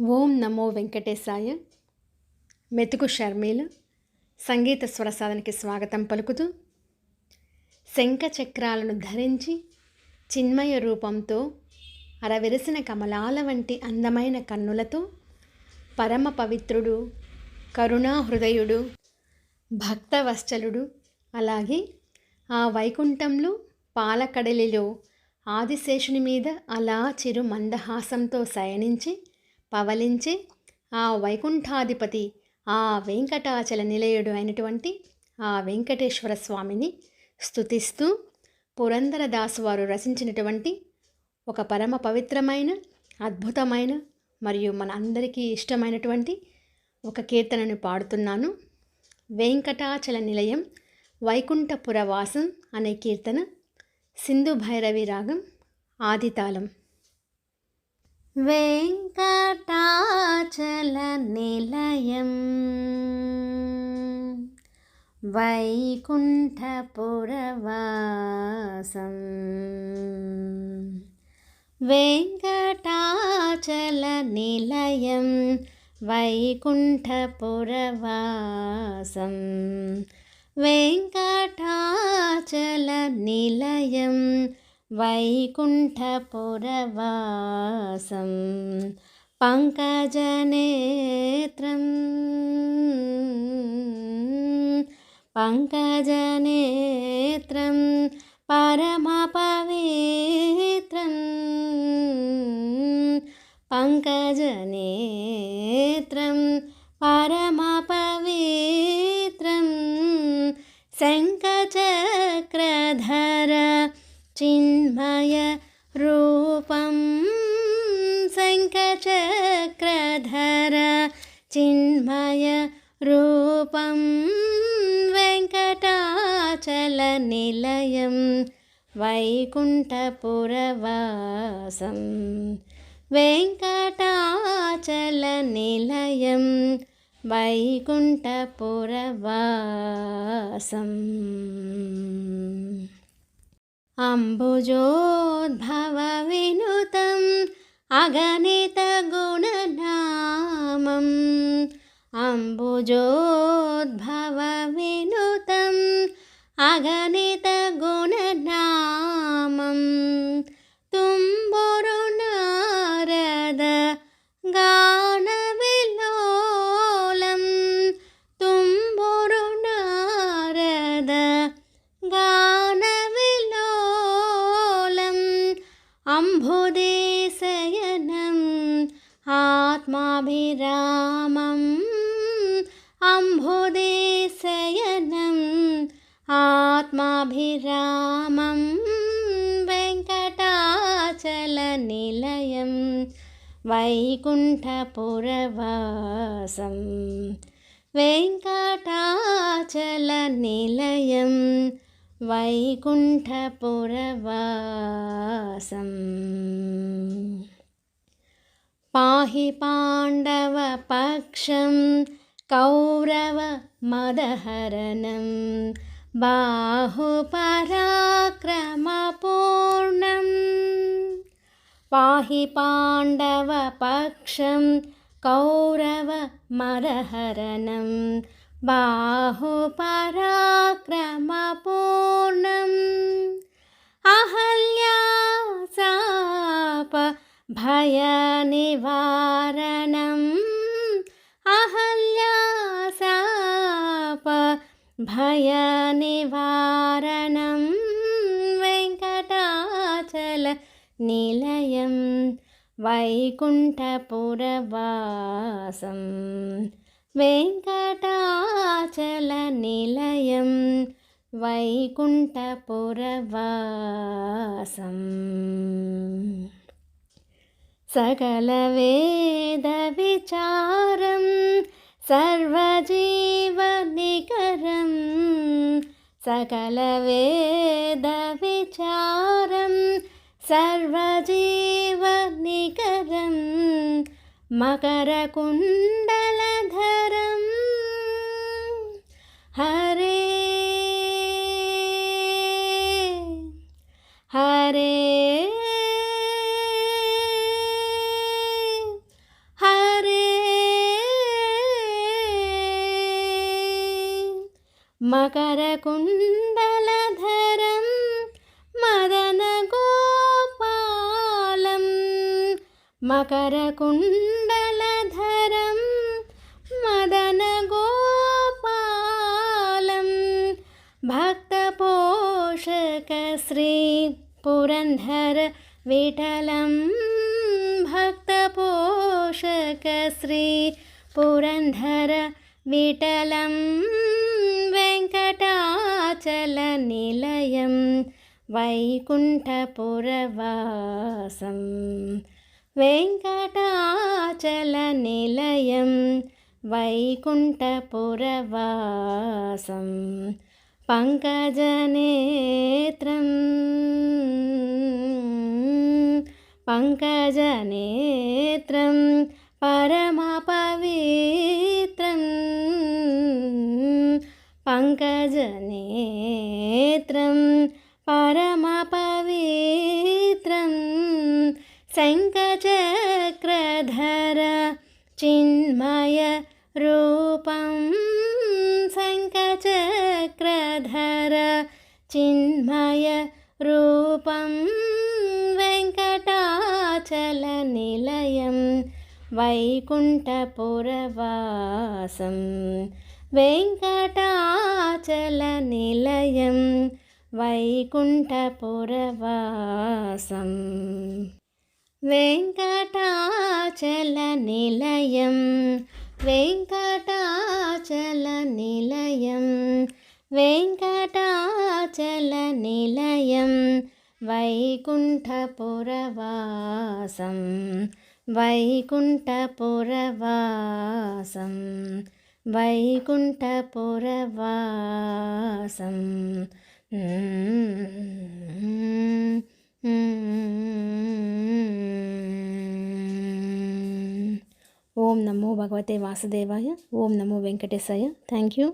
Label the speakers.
Speaker 1: ఓం నమో వెంకటేశాయ. మెతుకు షర్మిల. సంగీత స్వర సాధనకి స్వాగతం పలుకుతూ శంఖ చక్రాలను ధరించి చిన్మయ రూపంతో అరవిరిసిన కమలాల వంటి అందమైన కన్నులతో పరమ పవిత్రుడు కరుణా హృదయుడు భక్తవత్సలుడు అలాగే ఆ వైకుంఠంలో పాలకడలిలో ఆదిశేషుని మీద అలా చిరు మందహాసంతో శయనించి పవలించి ఆ వైకుంఠాధిపతి ఆ వెంకటాచల నిలయుడు అయినటువంటి ఆ వెంకటేశ్వర స్వామిని స్థుతిస్తూ పురంధరదాసు వారు రచించినటువంటి ఒక పరమ పవిత్రమైన అద్భుతమైన మరియు మన అందరికీ ఇష్టమైనటువంటి ఒక కీర్తనను పాడుతున్నాను. వెంకటాచల నిలయం వైకుంఠపురవాసం అనే కీర్తన సింధు భైరవి రాగం ఆదితాళం.
Speaker 2: వెంకటాచల నిలయం. వైకుంఠపురవాసం. వెంకటాచల నిలయం వైకుంఠపురవాసం. వెంకటాచల నిలయం వైకుంఠపురవాసం పంకజనేత్రం పంకజనేత్రం పరమపవిత్రం పంకజనేత్రం చిన్మయ రూపం శంఖచక్రధర చిన్మయ రూపం వెంకటాచల నిలయం వైకుంఠపురవాసం వెంకటాచల నిలయం వైకుంఠపురవాసం अम्बुजोद्भवविनुतम् अगणितगुणनामम्। अम्बुजोद्भवविनुतम् अभिरामं वेङ्कटाचलनिलयं वैकुण्ठपुरवासं वेङ्कटाचलनिलयं वैकुण्ठपुरवासम्। पाहि पाण्डवपक्षं कौरवमदहरणम् बाहुपराक्रमपूर्णम्। पाहि पाण्डवपक्षं कौरवमरहरणं बाहुपराक्रमपूर्णम्। पराक्रमपूर्णम् अहल्या सापभयनिवारणम् भयनिवारणं वेङ्कटाचलनिलयं वैकुण्ठपुरवासं वेङ्कटाचलनिलयं वैकुण्ठपुरवासम् सकलवेदविचारम् सर्वजीवनिकरं सकलवेदविचारं सर्वजीवनिकरं मकरकुण्डलधरं മകരകുണ്ടലധരം മദനഗോപാലം. മകരകുണ്ടലധരം മദനഗോപാലം. ഭക്തപോഷകശ്രീ പുരന്ധര വിഠലം ഭക്തപോഷകശ്രീ പുരന്ധര വിഠലം వెంకటాచల నిలయం వైకుంఠపురవాసం. వెంకటాచల నిలయం వైకుంఠపురవాసం. పంకజనేత్రం పంకజనేత్రం పరమప पङ्कजनेत्रं परमपवित्रं शङ्खचक्रधर चिन्मय रूपं शङ्खचक्रधर వెంకటాచల నిలయం వైకుంఠపురవాసం వెంకటాచల నిలయం వెంకటాచల నిలయం వెంకటాచల నిలయం వైకుంఠపురవాసం వైకుంఠపురవాసం వైకుంఠపురవాసం
Speaker 1: ఓం నమో భగవతే వాసుదేవాయ ఓం నమో వెంకటేశాయ. Thank you